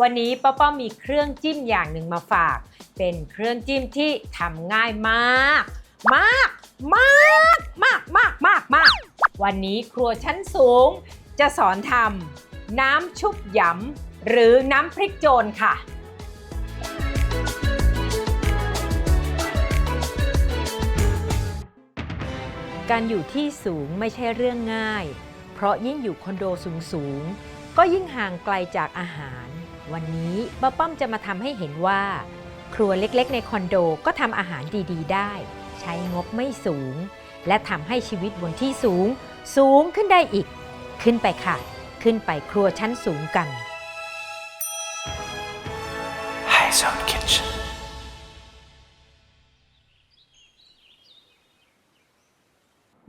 วันนี้ป้าป้อมมีเครื่องจิ้มอย่างหนึ่งมาฝาก เป็นเครื่องจิ้มที่ทำง่ายมาก มาก มาก มาก มาก มาก มาก วันนี้ครัวชั้นสูง จะสอนทำน้ำชุบหยำหรือน้ำพริกโจรค่ะการอยู่ที่สูงไม่ใช่เรื่องง่าย เพราะยิ่งอยู่คอนโดสูงสูงก็ยิ่งห่างไกลจากอาหาร วันนี้ป้าป้อมจะมาทำให้เห็นว่า ครัวเล็กๆ ในคอนโดก็ทำอาหารดีๆ ได้ ใช้งบไม่สูง และทำให้ชีวิตบนที่สูง สูงขึ้นได้อีก ขึ้นไปค่ะ ขึ้นไปครัวชั้นสูงกัน High Zone Kitchen.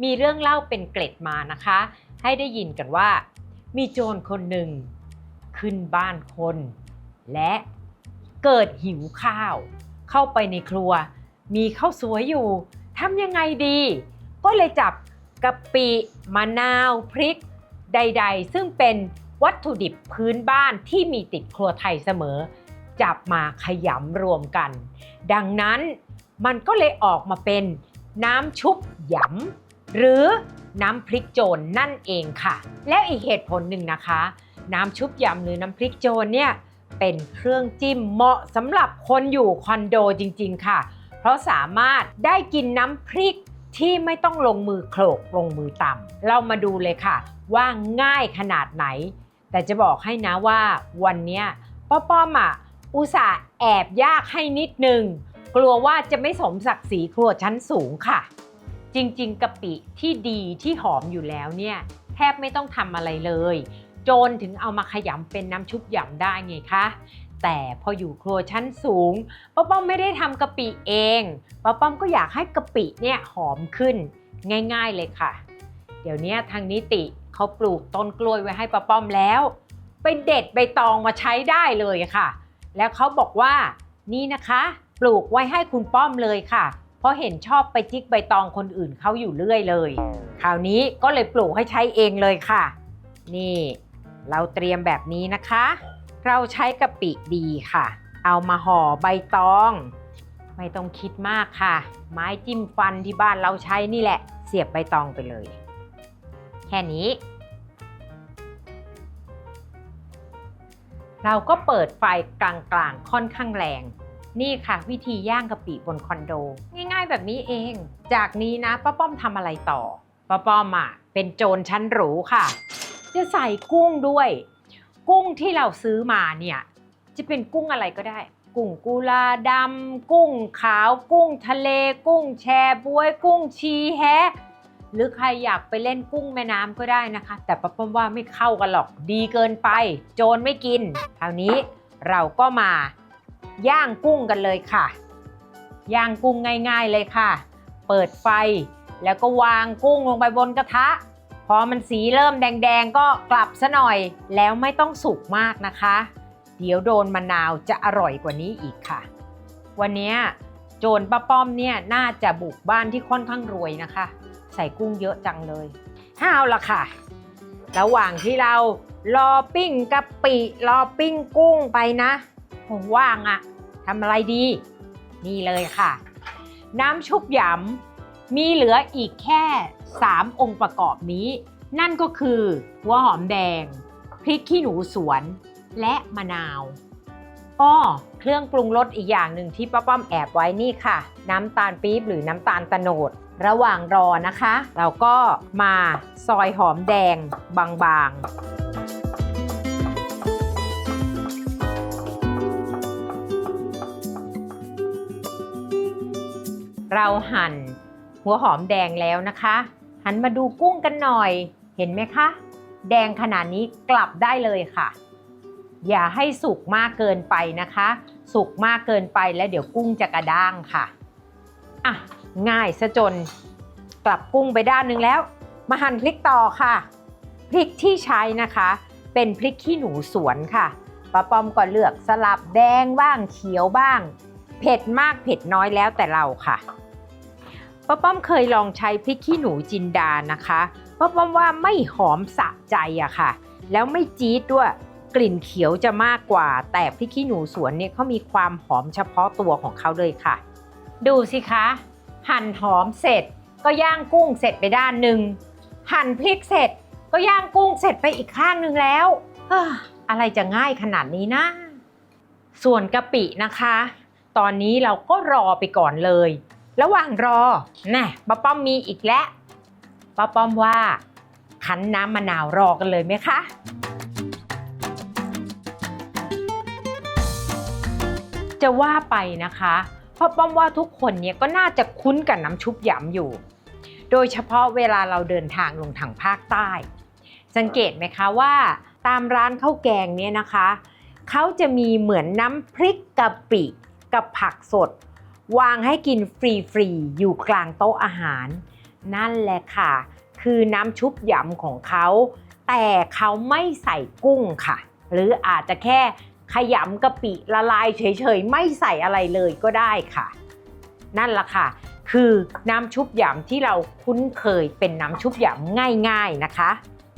มีเรื่องเล่าเป็นเกร็ดมานะคะ ให้ได้ยินกันว่า มีโจรคนหนึ่ง ขึ้นบ้านคน และเกิดหิวข้าว เข้าไปในครัว มีข้าวสวยอยู่ทำยังไงดี ก็เลยจับกะปิมะนาวพริก ใด ๆ ซึ่งเป็นวัตถุดิบพื้นบ้านที่มีติดครัวไทยเสมอ จับมาขยำรวมกัน ดังนั้นมันก็เลยออกมาเป็นน้ำชุบหยำหรือน้ำพริกโจรนั่นเองค่ะ แล้วอีกเหตุผลหนึ่งนะคะ น้ำชุบยำหรือน้ำพริกโจรเนี่ยเป็นเครื่องจิ้มเหมาะสำหรับคนอยู่คอนโดจริง ๆ ค่ะ เพราะสามารถได้กินน้ำพริกที่ไม่ต้องลงมือโขลกลงมือตำเรามาดูเลยค่ะ ว่าง่ายขนาดไหน แต่จะบอกให้นะว่าวันนี้ป้าป้อมอะอุตส่าห์แอบยากให้นิดนึง กลัวว่าจะไม่สมศักดิ์ศรีครัวชั้นสูงค่ะ จริง ๆกะปิที่ดีที่หอมอยู่แล้วเนี่ยแทบไม่ต้องทำอะไรเลย จรถึงเอามาขยำเป็นน้ำชุบหยำได้ไงคะแต่พออยู่ครัวชั้นสูงป้าป้อมไม่ได้ทำกะปิเองป้าป้อมก็อยากให้กะปิเนี่ยหอมขึ้นง่ายๆเลยค่ะ เดี๋ยวนี้ทางนิติเขาปลูกต้นกล้วยไว้ให้ป้าป้อมแล้ว ไปเด็ดใบตองมาใช้ได้เลยค่ะ แล้วเขาบอกว่านี่นะคะ ปลูกไว้ให้คุณป้อมเลยค่ะ เพราะเห็นชอบไปจิกใบตองคนอื่นเขาอยู่เรื่อยเลย คราวนี้ก็เลยปลูกให้ใช้เองเลยค่ะ นี่ เราเตรียมแบบนี้นะคะ เราใช้กะปิดีค่ะ เอามาห่อใบตอง ไม่ต้องคิดมากค่ะ ไม้จิ้มฟันที่บ้านเราใช้นี่แหละ เสียบใบตองไปเลย แค่นี้ เราก็เปิดไฟกลางๆ ค่อนข้างแรง นี่ค่ะ วิธีย่างกะปิบนคอนโด ง่ายๆแบบนี้เอง จากนี้นะป้าป้อมทำอะไรต่อป้าป้อมอะเป็นโจรชั้นหรูค่ะ จะใส่กุ้งด้วย กุ้งที่เราซื้อมาเนี่ยจะเป็นกุ้งอะไรก็ได้ กุ้งกุลาดำกุ้งขาว กุ้งทะเล กุ้งแชบวย กุ้งชีแฮหรือใครอยากไปเล่นกุ้งแม่น้ำก็ได้นะคะ แต่ป้าป้อมว่าไม่เข้ากันหรอกดีเกินไป โจรไม่กินคราวนี้เราก็มาย่างกุ้งกันเลยค่ะ ย่างกุ้งง่ายๆเลยค่ะ เปิดไฟแล้วก็วางกุ้งลงไปบนกระทะ พอมันสีเริ่มแดงๆ ก็กลับซะหน่อย แล้วไม่ต้องสุกมากนะคะ เดี๋ยวโดนมะนาวจะอร่อยกว่านี้อีกค่ะ วันนี้โจรป้าป้อมเนี่ยน่าจะบุกบ้านที่ค่อนข้างรวยนะคะ ใส่กุ้งเยอะจังเลยเอาละค่ะ ระหว่างที่เรารอปิ้งกะปิรอปิ้งกุ้งไปนะว่างอะทำอะไรดี นี่เลยค่ะ น้ำชุบหยำ มีเหลืออีกแค่ 3 องค์ประกอบนี้ นั่นก็คือหัวหอมแดง พริกขี้หนูสวน และมะนาวอ้อเครื่องปรุงรสอีกอย่างหนึ่งที่ป้าป้อมแอบไว้นี่ค่ะ น้ำตาลปี๊บหรือน้ำตาลตะโนด ระหว่างรอนะคะ เราก็มาซอยหอมแดงบางๆ เราหั่น หัวหอมแดงแล้วนะคะ หันมาดูกุ้งกันหน่อย เห็นไหมคะ แดงขนาดนี้กลับได้เลยค่ะ อย่าให้สุกมากเกินไปนะคะ สุกมากเกินไปแล้วเดี๋ยวกุ้งจะกระด้างค่ะ อะ ง่ายซะจน กลับกุ้งไปด้านนึงแล้ว มาหั่นพริกต่อค่ะ พริกที่ใช้นะคะ เป็นพริกขี้หนูสวนค่ะป้าปอมก็เลือกสลับแดงบ้างเขียวบ้าง เผ็ดมากเผ็ดน้อยแล้วแต่เราค่ะ ป้าป้อมเคยลองใช้พริกขี้หนูจินดานะคะป้าป้อมว่าไม่หอมสะใจอะค่ะ แล้วไม่จี๊ดด้วยกลิ่นเขียวจะมากกว่า แต่พริกขี้หนูสวนเนี่ยเขามีความหอมเฉพาะตัวของเขาเลยค่ะ ดูสิคะ หั่นหอมเสร็จ ก็ย่างกุ้งเสร็จไปด้านหนึ่งหั่นพริกเสร็จ ก็ย่างกุ้งเสร็จไปอีกข้างหนึ่งแล้วอะไรจะง่ายขนาดนี้นะ ส่วนกะปินะคะ ตอนนี้เราก็รอไปก่อนเลย ระหว่างรอน่ะป้าป้อมมีอีกแล้วป้าป้อมว่า คั้นน้ำมะนาวรอกันเลยไหมคะจะว่าไปนะคะเพราป้อมว่าทุกคนเนี่ยก็น่าจะคุ้นกับน้ำชุบหยำอยู่ โดยเฉพาะเวลาเราเดินทางลงทางภาคใต้ สังเกตไหมคะว่าตามร้านข้าวแกงเนี่ยนะคะ เขาจะมีเหมือนน้ำพริกกะปิกับผักสด วางให้กินฟรีๆ อยู่กลางโต๊ะอาหาร นั่นแหละค่ะ คือน้ำชุบยำของเขา แต่เขาไม่ใส่กุ้งค่ะ หรืออาจจะแค่ขยำกะปิละลายเฉยๆ ไม่ใส่อะไรเลยก็ได้ค่ะ นั่นละค่ะ คือน้ำชุบยำที่เราคุ้นเคยเป็นน้ำชุบยำง่าย ๆนะคะ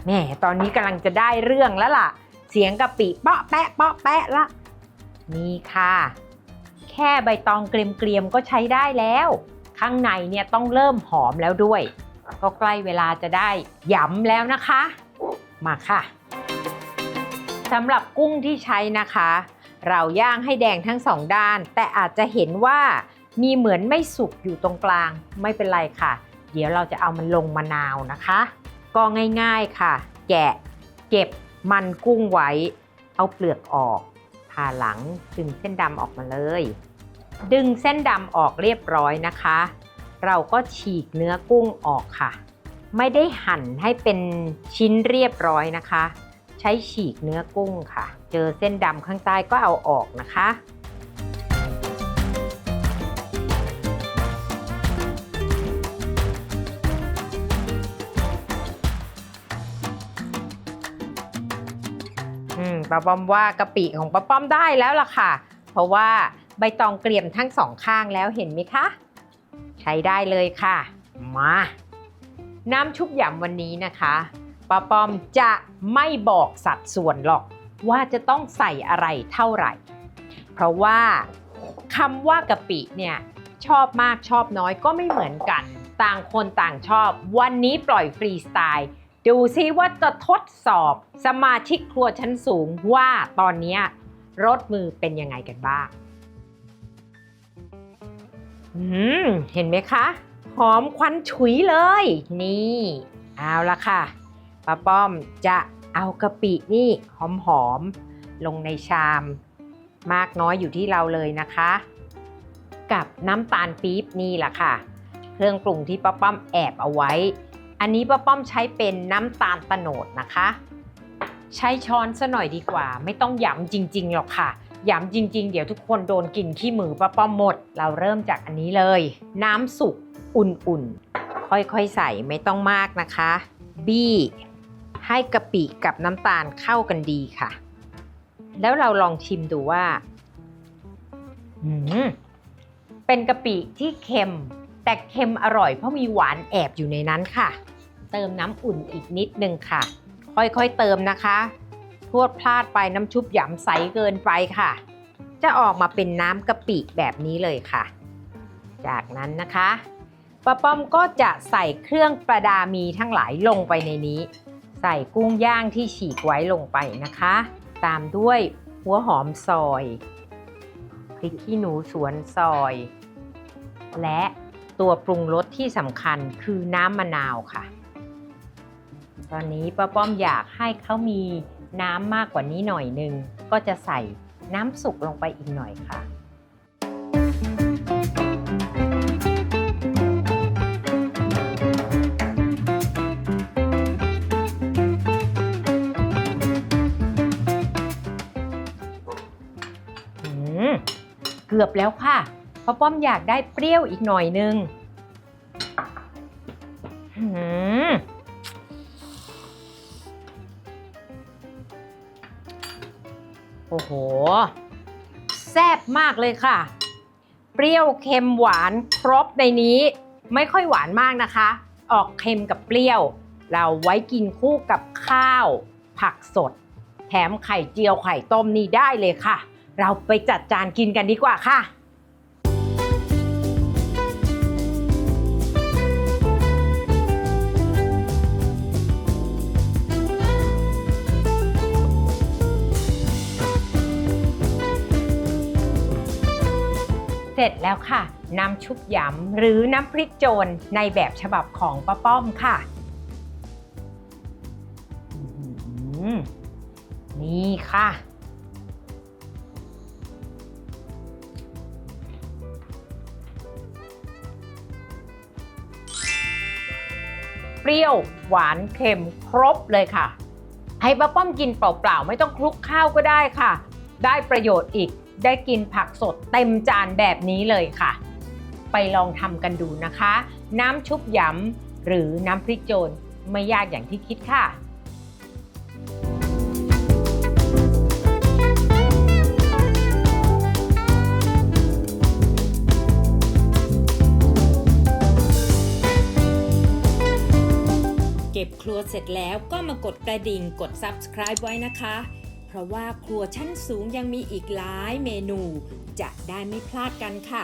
แหม่ตอนนี้กำลังจะได้เรื่องแล้วล่ะ เสียงกะปิเปาะแปะเปาะแปะละนี่ค่ะ แค่ใบตองเกรียมๆก็ใช้ได้แล้ว ข้างในเนี่ยต้องเริ่มหอมแล้วด้วย ก็ใกล้เวลาจะได้หยำแล้วนะคะ มาค่ะสำหรับกุ้งที่ใช้นะคะ เราย่างให้แดงทั้งสองด้าน แต่อาจจะเห็นว่ามีเหมือนไม่สุกอยู่ตรงกลาง ไม่เป็นไรค่ะ เดี๋ยวเราจะเอามันลงมะนาวนะคะ ก็ง่ายๆค่ะ แกะ เก็บมันกุ้งไว้ เอาเปลือกออกาหลังดึงเส้นดำออกมาเลย ดึงเส้นดำออกเรียบร้อยนะคะ เราก็ฉีกเนื้อกุ้งออกค่ะ ไม่ได้หั่นให้เป็นชิ้นเรียบร้อยนะคะ ใช้ฉีกเนื้อกุ้งค่ะ เจอเส้นดำข้างใต้ก็เอาออกนะคะ ป้าป้อมว่ากะปิของป้าป้อมได้แล้วล่ะค่ะ เพราะว่าใบตองเกลี่ยมทั้งสองข้างแล้วเห็นไหมคะ ใช้ได้เลยค่ะ มา น้ำชุบหยำวันนี้นะคะป้าป้อมจะไม่บอกสัดส่วนหรอกว่าจะต้องใส่อะไรเท่าไหร่ เพราะว่าคำว่ากะปิเนี่ยชอบมากชอบน้อยก็ไม่เหมือนกัน ต่างคนต่างชอบ วันนี้ปล่อยฟรีสไตล์ ดูซิว่าจะทดสอบสมาชิกครัวชั้นสูงว่าตอนนี้รสมือเป็นยังไงกันบ้างอืมเห็นไหมคะ หอมควันฉุยเลย นี่ เอาละค่ะป้าป้อมจะเอากะปินี่หอมๆลงในชาม มากน้อยอยู่ที่เราเลยนะคะ กับน้ำตาลปี๊บนี่แหละค่ะ เครื่องปรุงที่ป้าป้อมแอบเอาไว้ อันนี้ป้าป้อมใช้เป็นน้ำตาลตะโนดนะคะ ใช้ช้อนซะหน่อยดีกว่า ไม่ต้องหยำจริงๆหรอกค่ะหยำจริงๆ เดี๋ยวทุกคนโดนกินขี้มือป้าป้อมหมด เราเริ่มจากอันนี้เลย น้ำสุกอุ่นๆ ค่อยๆ ใส่ไม่ต้องมากนะคะ บี้ให้กะปิกับน้ำตาลเข้ากันดีค่ะ แล้วเราลองชิมดูว่าเป็นกะปิที่เค็ม แต่เค็มอร่อยเพราะมีหวานแอบอยู่ในนั้นค่ะ เติมน้ำอุ่นอีกนิดนึงค่ะ ค่อยๆเติมนะคะพวดพลาดไปน้ำชุบหยำใสเกินไปค่ะ จะออกมาเป็นน้ำกะปิแบบนี้เลยค่ะ จากนั้นนะคะป้าป้อมก็จะใส่เครื่องประดามีทั้งหลายลงไปในนี้ ใส่กุ้งย่างที่ฉีกไว้ลงไปนะคะ ตามด้วยหัวหอมซอยพริกขี้หนูสวนซอย และตัวปรุงรสที่สำคัญคือน้ำมะนาวค่ะ ตอนนี้ป้าป้อมอยากให้เขามีน้ำมากกว่านี้หน่อยนึง ก็จะใส่น้ำสุกลงไปอีกหน่อยค่ะ เกือบแล้วค่ะป้าป้อมอยากได้เปรี้ยวอีกหน่อยนึง โอ้โห แซ่บมากเลยค่ะ เปรี้ยวเค็มหวานครบในนี้ ไม่ค่อยหวานมากนะคะ ออกเค็มกับเปรี้ยว เราไว้กินคู่กับข้าว ผักสด แถมไข่เจียวไข่ต้มนี่ได้เลยค่ะ เราไปจัดจานกินกันดีกว่าค่ะ ร็จแล้วค่ะ น้ำชุบหยำหรือน้ำพริกโจรในแบบฉบับของป้าป้อมค่ะ นี่ค่ะ เปรี้ยวหวานเค็มครบเลยค่ะ ให้ป้าป้อมกินเปล่าๆ ไม่ต้องคลุกข้าวก็ได้ค่ะ ได้ประโยชน์อีก ได้กินผักสดเต็มจานแบบนี้เลยค่ะ ไปลองทำกันดูนะคะ น้ำชุบยำหรือน้ำพริกโจรไม่ยากอย่างที่คิดค่ะเก็บครัวเสร็จแล้วก็มากดกระดิ่งกด subscribe ไว้นะคะ เพราะว่าครัวชั้นสูงยังมีอีกหลายเมนู จะได้ไม่พลาดกันค่ะ